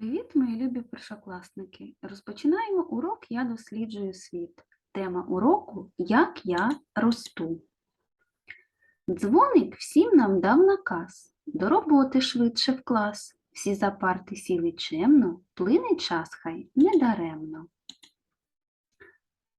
Привіт, мої любі першокласники! Розпочинаємо урок Я досліджую світ. Тема уроку Як я росту. Дзвоник всім нам дав наказ. До роботи швидше в клас. Всі за парти сіли чемно, плине час хай недаремно.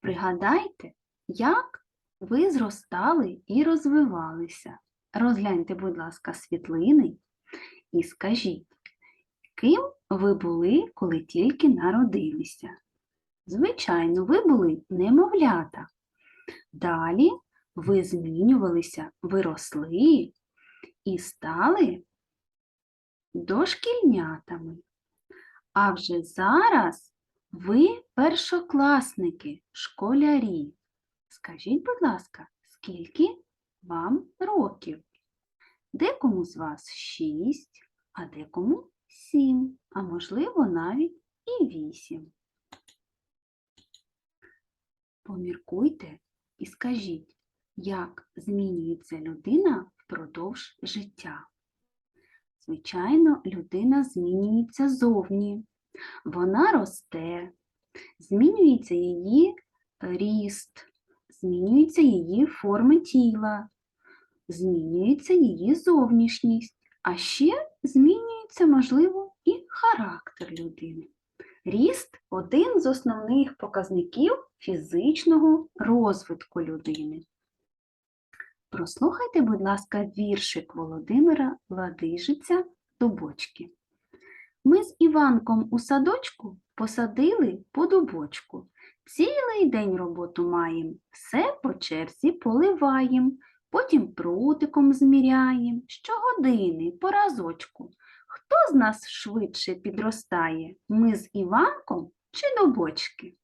Пригадайте, як ви зростали і розвивалися. Розгляньте, будь ласка, світлини і скажіть, ким ви були, коли тільки народилися? Звичайно, ви були немовлята. Далі ви змінювалися, ви росли і стали дошкільнятами. А вже зараз ви першокласники, школярі. Скажіть, будь ласка, скільки вам років? Декому з вас шість, а декому сім, а можливо навіть і вісім. Поміркуйте і скажіть, як змінюється людина впродовж життя. Звичайно, людина змінюється зовні. Вона росте, змінюється її ріст, змінюється її форми тіла, змінюється її зовнішність, а ще змінюється, можливо, і характер людини. Ріст один з основних показників фізичного розвитку людини. Прослухайте, будь ласка, віршик Володимира Ладижиця «Дубочки». Ми з Іванком у садочку посадили по дубочку. Цілий день роботу маєм, все по черзі поливаєм, потім прутиком зміряєм, щогодини, по разочку. Хто з нас швидше підростає? Ми з Іванком чи дубочки?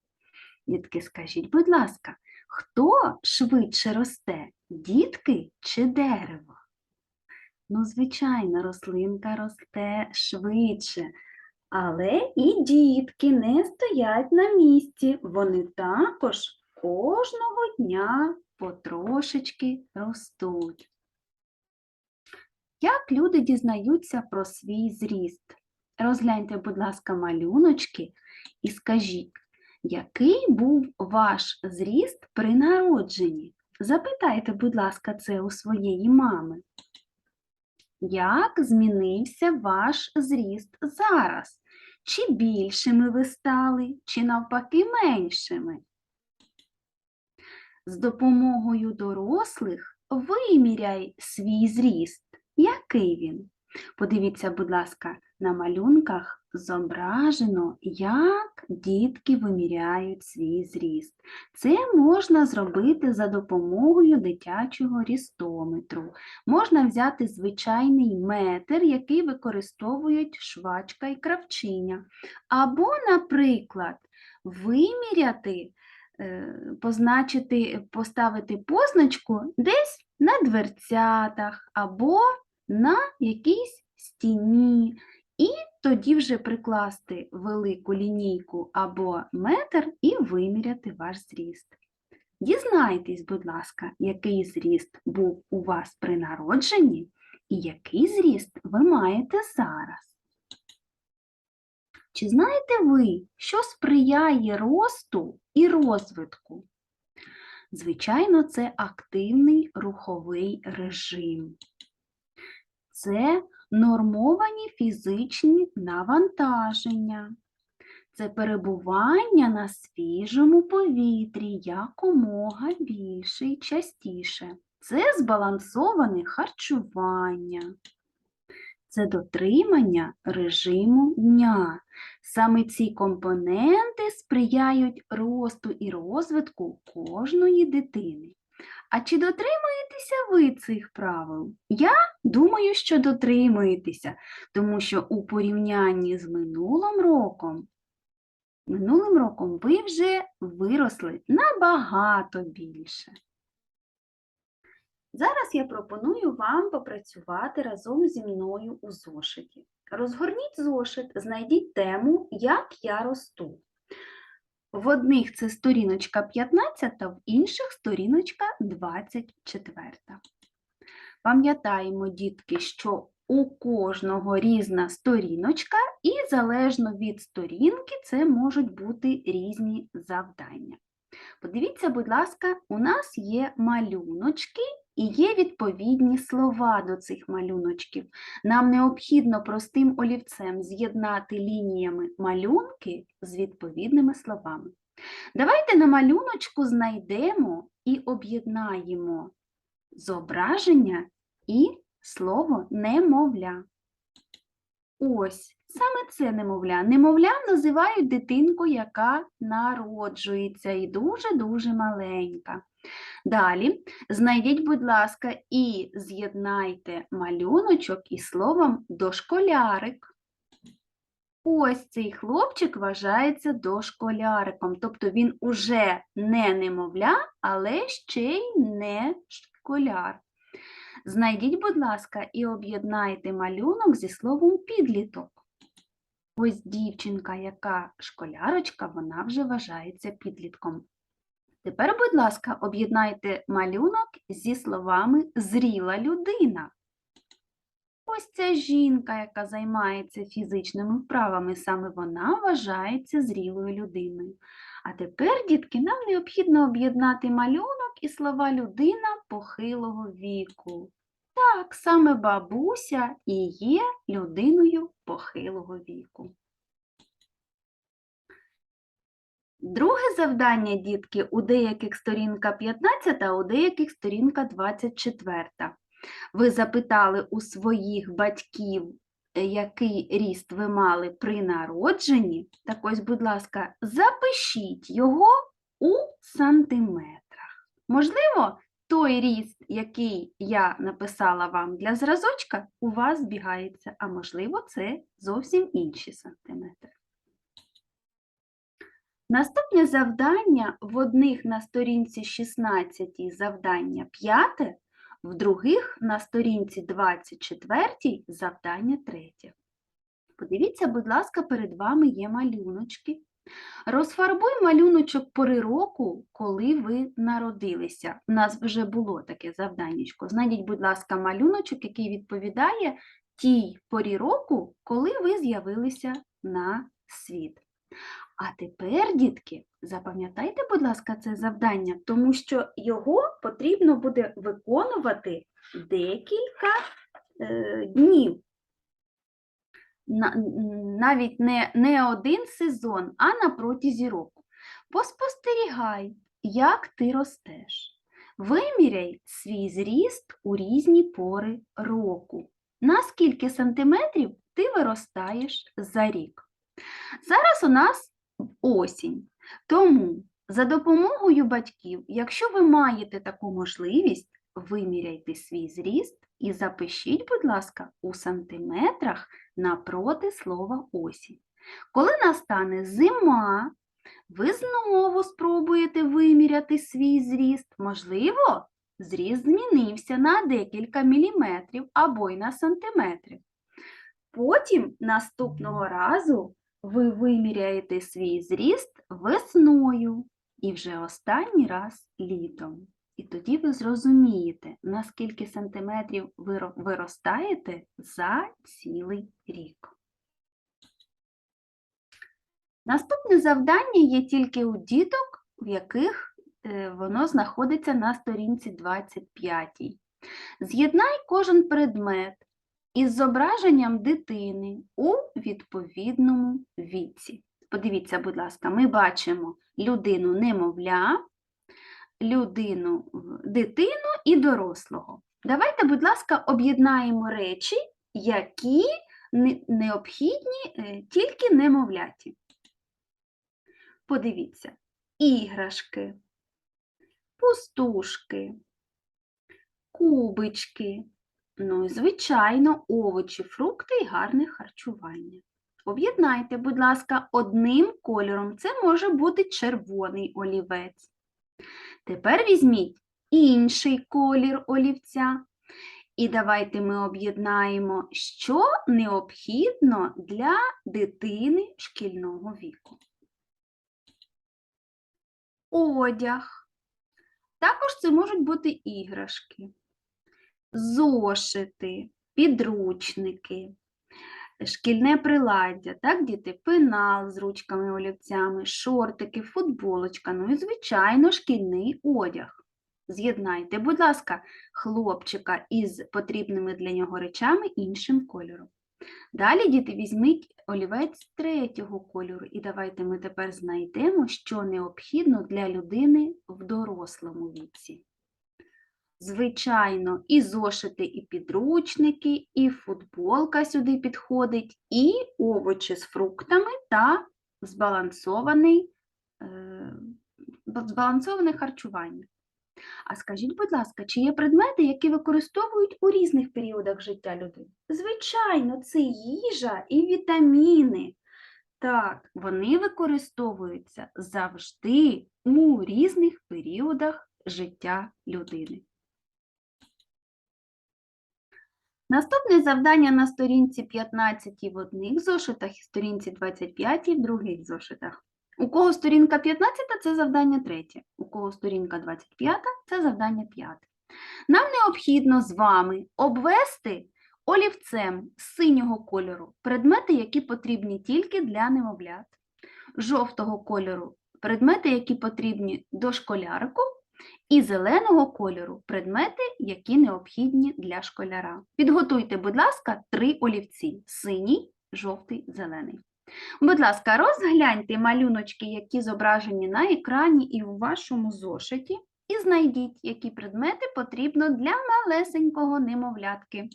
Дітки, скажіть, будь ласка, хто швидше росте? Дітки чи дерево? Ну, звичайно, рослинка росте швидше, але і дітки не стоять на місці. Вони також кожного дня потрошечки ростуть. Як люди дізнаються про свій зріст? Розгляньте, будь ласка, малюночки і скажіть, який був ваш зріст при народженні? Запитайте, будь ласка, це у своєї мами. Як змінився ваш зріст зараз? Чи більшими ви стали, чи навпаки меншими? З допомогою дорослих виміряй свій зріст. Який він? Подивіться, будь ласка, на малюнках зображено, як дітки виміряють свій зріст. Це можна зробити за допомогою дитячого рістометру. Можна взяти звичайний метр, який використовують швачка і кравчиня. Або, наприклад, виміряти, позначити, поставити позначку десь на дверцятах або на якійсь стіні, і тоді вже прикласти велику лінійку або метр і виміряти ваш зріст. Дізнайтесь, будь ласка, який зріст був у вас при народженні і який зріст ви маєте зараз. Чи знаєте ви, що сприяє росту і розвитку? Звичайно, це активний руховий режим. Це нормовані фізичні навантаження. Це перебування на свіжому повітрі якомога більше і частіше. Це збалансоване харчування. Це дотримання режиму дня. Саме ці компоненти сприяють росту і розвитку кожної дитини. А чи дотримуєтеся ви цих правил? Я думаю, що дотримуєтеся, тому що у порівнянні з минулим роком, минулим роком ви вже виросли набагато більше. Зараз я пропоную вам попрацювати разом зі мною у зошиті. Розгорніть зошит, знайдіть тему Як я росту. В одних це сторіночка 15, в інших сторіночка 24. Пам'ятаємо, дітки, що у кожного різна сторіночка, і залежно від сторінки це можуть бути різні завдання. Подивіться, будь ласка, у нас є малюночки і є відповідні слова до цих малюночків. Нам необхідно простим олівцем з'єднати лініями малюнки з відповідними словами. Давайте на малюночку знайдемо і об'єднаємо зображення і слово немовля. Ось, саме це немовля. Немовля називають дитинку, яка народжується і дуже-дуже маленька. Далі знайдіть, будь ласка, і з'єднайте малюночок із словом дошколярик. Ось цей хлопчик вважається дошколяриком, тобто він уже не немовля, але ще й не школяр. Знайдіть, будь ласка, і об'єднайте малюнок зі словом підліток. Ось дівчинка, яка школярочка, вона вже вважається підлітком. Тепер, будь ласка, об'єднайте малюнок зі словами зріла людина. Ось ця жінка, яка займається фізичними вправами, саме вона вважається зрілою людиною. А тепер, дітки, нам необхідно об'єднати малюнок і слова людина похилого віку. Так, саме бабуся і є людиною похилого віку. Друге завдання, дітки, у деяких сторінка 15, а у деяких сторінка 24. Ви запитали у своїх батьків, е, який ріст ви мали при народженні. Так ось, будь ласка, запишіть його у сантиметрах. Можливо, той ріст, який я написала вам для зразочка, у вас збігається, а можливо, це зовсім інші сантиметри. Наступне завдання в одних на сторінці 16 завдання 5, в других на сторінці 24 завдання 3. Подивіться, будь ласка, перед вами є малюночки. Розфарбуй малюночок пори року, коли ви народилися. У нас вже було таке завданнячко. Знайдіть, будь ласка, малюночок, який відповідає тій порі року, коли ви з'явилися на світ. А тепер, дітки, запам'ятайте, будь ласка, це завдання, тому що його потрібно буде виконувати декілька е, днів. На, навіть не, не один сезон, а на протязі року. Поспостерігай, як ти ростеш. Виміряй свій зріст у різні пори року. На скільки сантиметрів ти виростаєш за рік? Зараз у нас осінь. Тому за допомогою батьків, якщо ви маєте таку можливість, виміряйте свій зріст і запишіть, будь ласка, у сантиметрах напроти слова осінь. Коли настане зима, ви знову спробуєте виміряти свій зріст. Можливо, зріст змінився на декілька міліметрів або й на сантиметрів. Потім наступного разу ви виміряєте свій зріст весною і вже останній раз літом. І тоді ви зрозумієте, на скільки сантиметрів ви виростаєте за цілий рік. Наступне завдання є тільки у діток, в яких е, воно знаходиться на сторінці 25. З'єднай кожен предмет із зображенням дитини у відповідному віці. Подивіться, будь ласка, ми бачимо людину немовля, людину дитину і дорослого. Давайте, будь ласка, об'єднаємо речі, які необхідні е, тільки немовляті. Подивіться, іграшки, пустушки, кубички, ну і, звичайно, овочі, фрукти і гарне харчування. Об'єднайте, будь ласка, одним кольором. Це може бути червоний олівець. Тепер візьміть інший колір олівця. І давайте ми об'єднаємо, що необхідно для дитини шкільного віку. Одяг. Також це можуть бути іграшки, зошити, підручники, шкільне приладдя, так, діти, пенал з ручками олівцями, шортики, футболочка, ну і, звичайно, шкільний одяг. З'єднайте, будь ласка, хлопчика із потрібними для нього речами іншим кольором. Далі, діти, візьміть олівець третього кольору, і давайте ми тепер знайдемо, що необхідно для людини в дорослому віці. Звичайно, і зошити, і підручники, і футболка сюди підходить, і овочі з фруктами та збалансований, е, збалансоване харчування. А скажіть, будь ласка, чи є предмети, які використовують у різних періодах життя людини? Звичайно, це їжа і вітаміни. Так, вони використовуються завжди у різних періодах життя людини. Наступне завдання на сторінці 15 в одних зошитах і сторінці 25 в других зошитах. У кого сторінка 15 це завдання третє, у кого сторінка 25 це завдання п'яте. Нам необхідно з вами обвести олівцем синього кольору предмети, які потрібні тільки для немовлят, жовтого кольору предмети, які потрібні дошколярику, і зеленого кольору предмети, які необхідні для школяра. Підготуйте, будь ласка, три олівці: синій, жовтий, зелений. Будь ласка, розгляньте малюночки, які зображені на екрані і у вашому зошиті, і знайдіть, які предмети потрібно для малесенького немовлятки.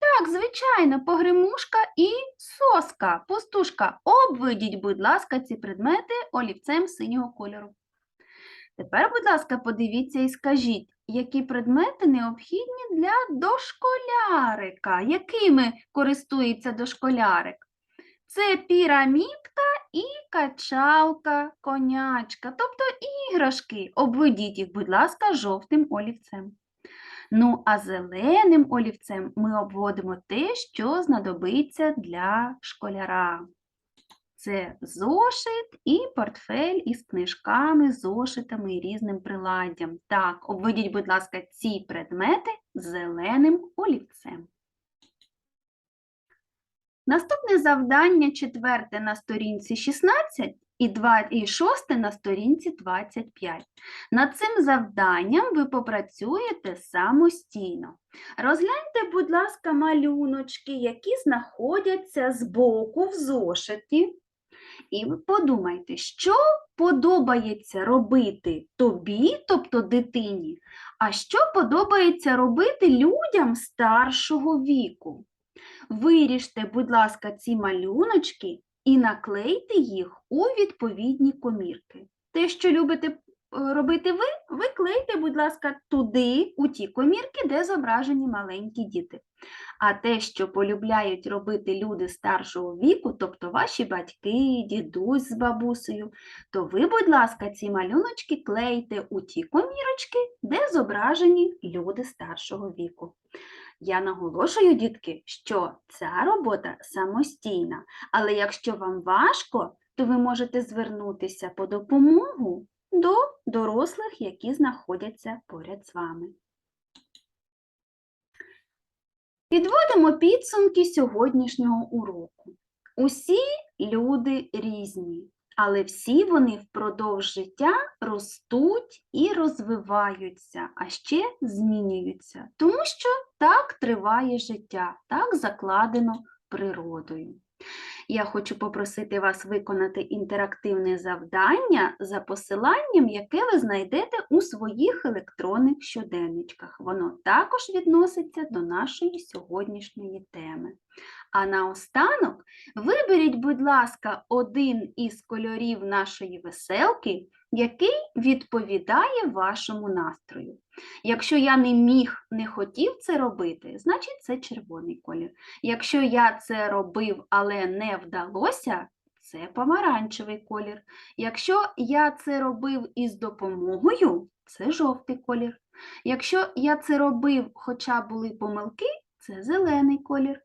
Так, звичайно, погремушка і соска, пустушка. Обведіть, будь ласка, ці предмети олівцем синього кольору. Тепер, будь ласка, подивіться і скажіть, які предмети необхідні для дошколярика, якими користується дошколярик? Це пірамідка і качалка, конячка, тобто іграшки. Обведіть їх, будь ласка, жовтим олівцем. Ну, а зеленим олівцем ми обводимо те, що знадобиться для школяра. Це зошит і портфель із книжками, зошитами і різним приладдям. Так, обведіть, будь ласка, ці предмети зеленим олівцем. Наступне завдання четверте на сторінці 16 і, 2, і шосте на сторінці 25. Над цим завданням ви попрацюєте самостійно. Розгляньте, будь ласка, малюночки, які знаходяться збоку в зошиті. І подумайте, що подобається робити тобі, тобто дитині, а що подобається робити людям старшого віку. Виріжте, будь ласка, ці малюночки і наклейте їх у відповідні комірки. Те, що любите робити ви, ви клейте, будь ласка, туди, у ті комірки, де зображені маленькі діти. А те, що полюбляють робити люди старшого віку, тобто ваші батьки, дідусь з бабусею, то ви, будь ласка, ці малюночки клейте у ті комірочки, де зображені люди старшого віку. Я наголошую, дітки, що ця робота самостійна, але якщо вам важко, то ви можете звернутися по допомогу до дорослих, які знаходяться поряд з вами. Підводимо підсумки сьогоднішнього уроку. Усі люди різні, але всі вони впродовж життя ростуть і розвиваються, а ще змінюються, тому що так триває життя, так закладено природою. Я хочу попросити вас виконати інтерактивне завдання за посиланням, яке ви знайдете у своїх електронних щоденничках. Воно також відноситься до нашої сьогоднішньої теми. А наостанок виберіть, будь ласка, один із кольорів нашої веселки, який відповідає вашому настрою. Якщо я не міг, не хотів це робити, значить це червоний колір. Якщо я це робив, але не вдалося, це помаранчевий колір. Якщо я це робив із допомогою, це жовтий колір. Якщо я це робив, хоча були помилки, це зелений колір.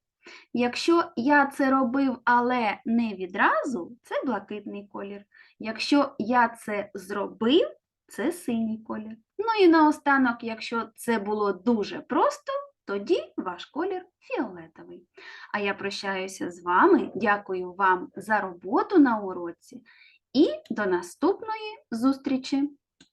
Якщо я це робив, але не відразу, це блакитний колір. Якщо я це зробив, це синій колір. Ну і наостанок, якщо це було дуже просто, тоді ваш колір фіолетовий. А я прощаюся з вами, дякую вам за роботу на уроці і до наступної зустрічі!